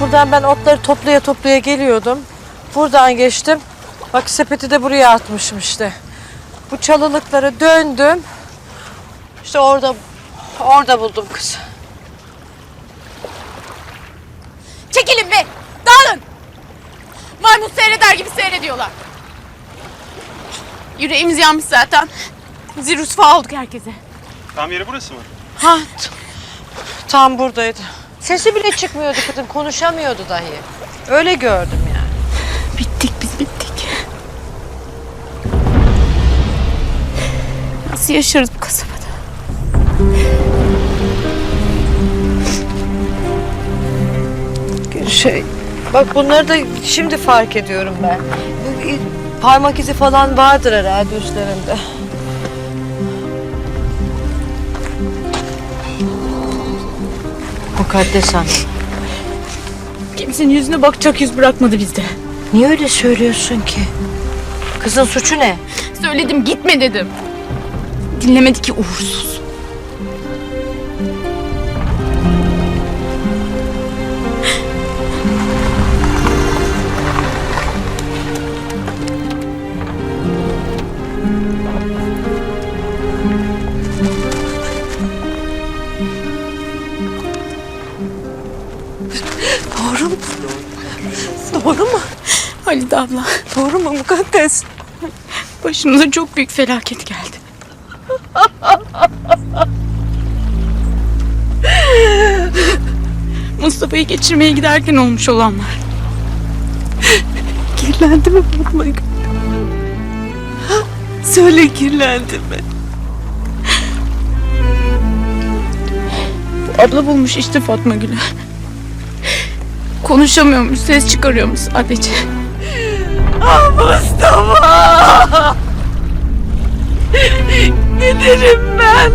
Buradan ben otları toplaya toplaya geliyordum. Buradan geçtim. Bak sepeti de buraya atmışım işte. Bu çalılıkları döndüm. İşte orada orada buldum kız. Çekilin be! Dağılın! Maymun seyreder gibi seyrediyorlar. Yüreğimiz yanmış zaten. Zil rüsva olduk herkese. Tam yeri burası mı? Ha, tam buradaydı. Sesi bile çıkmıyordu kadın, konuşamıyordu dahi. Öyle gördüm yani. Bittik biz bittik. Nasıl yaşarız bu kasabada? Şey, bak bunları da şimdi fark ediyorum ben. Parmak izi falan vardır herhalde üstlerinde. Mukaddes Hanım. Kimsenin yüzüne bakacak yüz bırakmadı bizde. Niye öyle söylüyorsun ki? Kızın suçu ne? Söyledim gitme dedim. Dinlemedi ki uğursuz. Halide abla Doğru mu Mukaddes? başımıza çok büyük felaket geldi. Mustafa'yı geçirmeye giderken olmuş olanlar. Kirlendi mi Fatma? Söyle kirlendi mi? Abla bulmuş işte Fatma Gül'ü. Konuşamıyormuş, ses çıkarıyormuş sadece. Mustafa! Ne derim ben?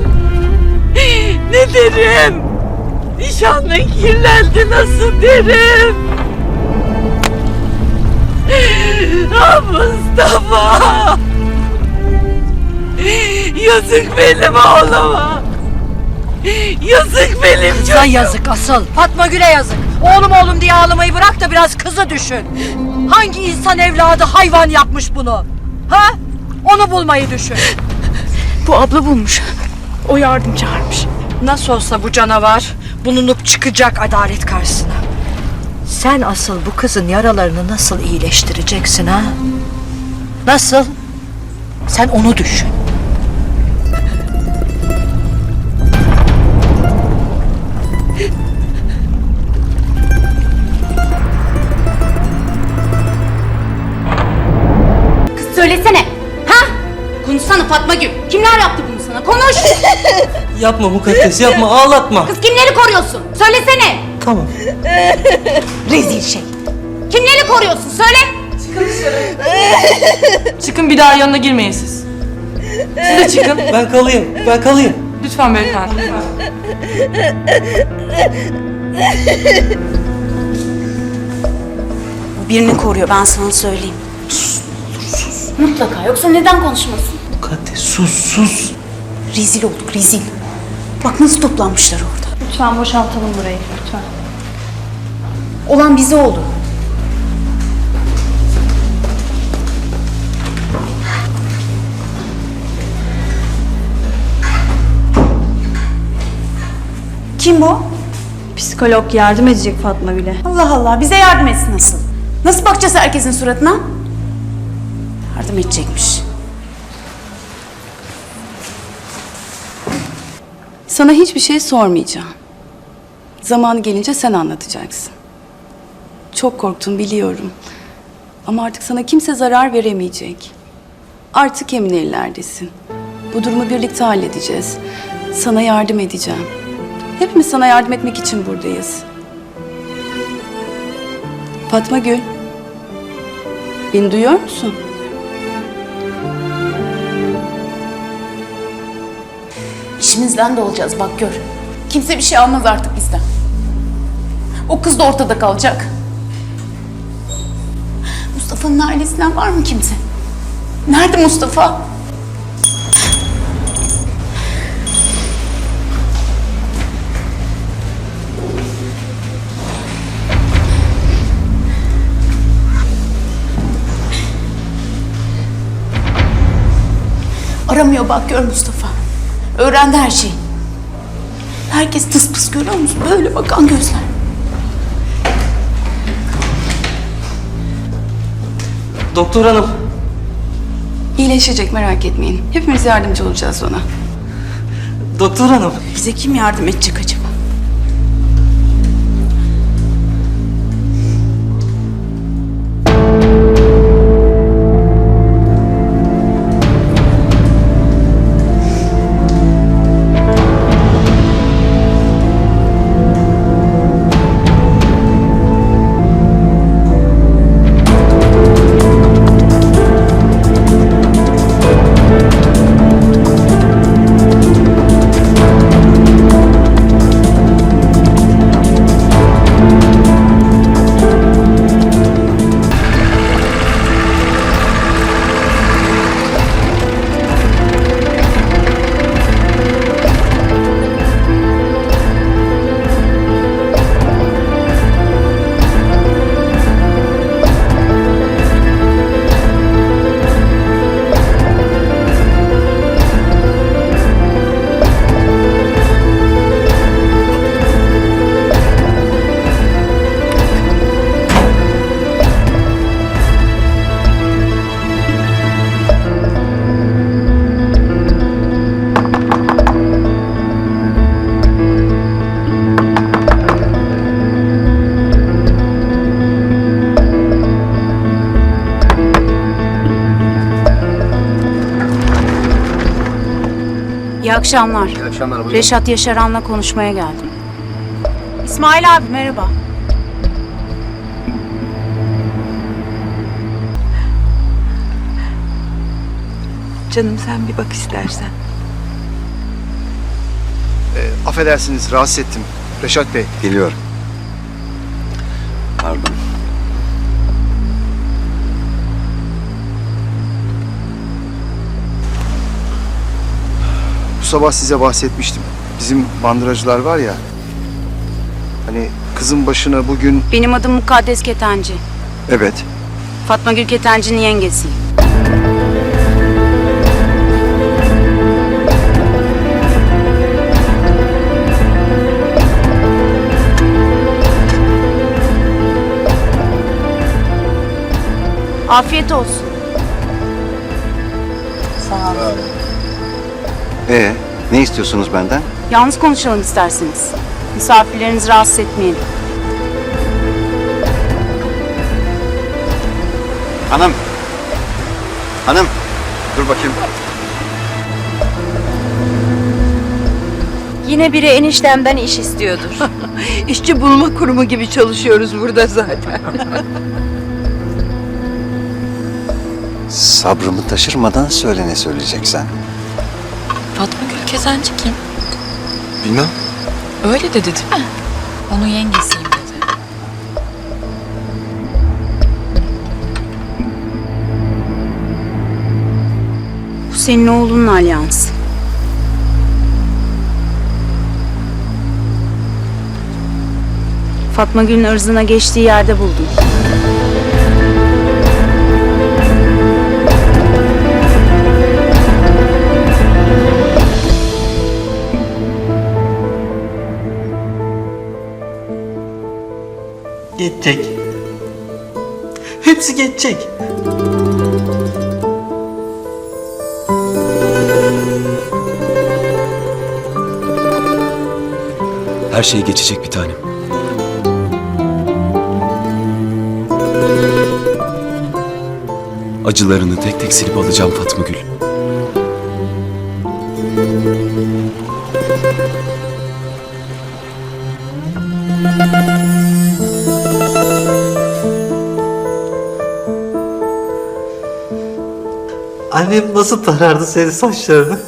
Ne derim? Nişanlın kirlendi nasıl derim? Ah Mustafa! Yazık benim oğluma! Yazık benim çocuğum! Sana yazık asıl. Fatma Gül'e yazık. Oğlum oğlum diye ağlamayı bırak da biraz kızı düşün. Hangi insan evladı hayvan yapmış bunu? Ha? Onu bulmayı düşün. Bu abla bulmuş. O yardım çağırmış. Nasıl olsa bu canavar bulunup çıkacak adalet karşısına. Sen asıl bu kızın yaralarını nasıl iyileştireceksin ha? Nasıl? Sen onu düşün. Kimler yaptı bunu sana? Konuş. Yapma mukaddes yapma ağlatma. Kız kimleri koruyorsun? Söylesene. Tamam. Rezil şey. Kimleri koruyorsun? Söyle. Çıkın bir daha yanına girmeyin siz. Siz de çıkın. Ben kalayım ben kalayım. Lütfen beyefendi. Lütfen. Birini koruyor ben sana söyleyeyim. Mutlaka. Yoksa neden konuşmasın? Mukaddes sus sus. Rezil olduk rezil. Bak nasıl toplanmışlar orada. Lütfen boşaltalım burayı. Lütfen. Olan bize oldu. Kim bu? Psikolog yardım edecek Fatma Gül'e. Allah Allah bize yardım etsin nasıl? Nasıl bakacağız herkesin suratına? Yardım edecekmiş. Sana hiçbir şey sormayacağım. Zamanı gelince sen anlatacaksın. Çok korktum biliyorum. Ama artık sana kimse zarar veremeyecek. Artık emin ellerdesin. Bu durumu birlikte halledeceğiz. Sana yardım edeceğim. Hepimiz sana yardım etmek için buradayız. Fatma Gül. Beni duyuyor musun? İçinizden de olacağız bak gör. Kimse bir şey almaz artık bizden. O kız da ortada kalacak. Mustafa'nın ailesinden var mı kimse? Nerede Mustafa? Aramıyor bak gör Mustafa. Öğrendi her şeyi. Herkes tıs pıs görüyor musun? Böyle bakan gözler. Doktor hanım. İyileşecek merak etmeyin. Hepimiz yardımcı olacağız ona. Doktor hanım. Bize kim yardım edecek acaba? İyi akşamlar. İyi akşamlar. Reşat Yaşaran'la konuşmaya geldim. İsmail abi merhaba. Canım sen bir bak istersen. Affedersiniz rahatsız ettim. Reşat Bey. Geliyorum. Pardon. Bu sabah size bahsetmiştim. Bizim bandıracılar var ya. Hani kızın başına bugün... Benim adım Mukaddes Ketenci. Evet. Fatma Gül Ketenci'nin yengesiyim. Afiyet olsun. Ee, ne istiyorsunuz benden? Yalnız konuşalım isterseniz. Misafirlerinizi rahatsız etmeyin. Hanım. Hanım. Dur bakayım. Yine biri eniştemden iş istiyordur. İşçi bulma kurumu gibi çalışıyoruz burada zaten. Sabrımı taşırmadan söyle ne söyleyeceksen. Fatma Gül Kezenci kim? Bilmem. Öyle dedi değil mi? Onun yengesiyim dedi. Bu senin oğlunun alyansı. Fatma Gül'ün ırzına geçtiği yerde buldum. Geçecek. Hepsi geçecek. Her şey geçecek bir tanem. Acılarını tek tek silip alacağım Fatma Gül. Annem nasıl tarardı senin saçlarını?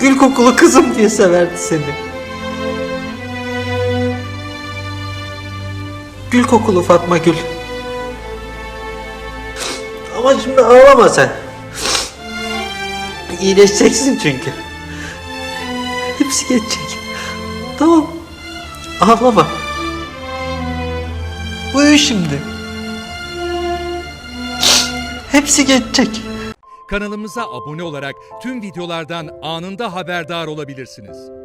Gül kokulu kızım diye severdi seni. Gül kokulu Fatma Gül. Ama şimdi ağlama sen. İyileşeceksin çünkü. Hepsi geçecek. Tamam. Ağlama. Uyu şimdi. Hepsi geçecek. Kanalımıza abone olarak tüm videolardan anında haberdar olabilirsiniz.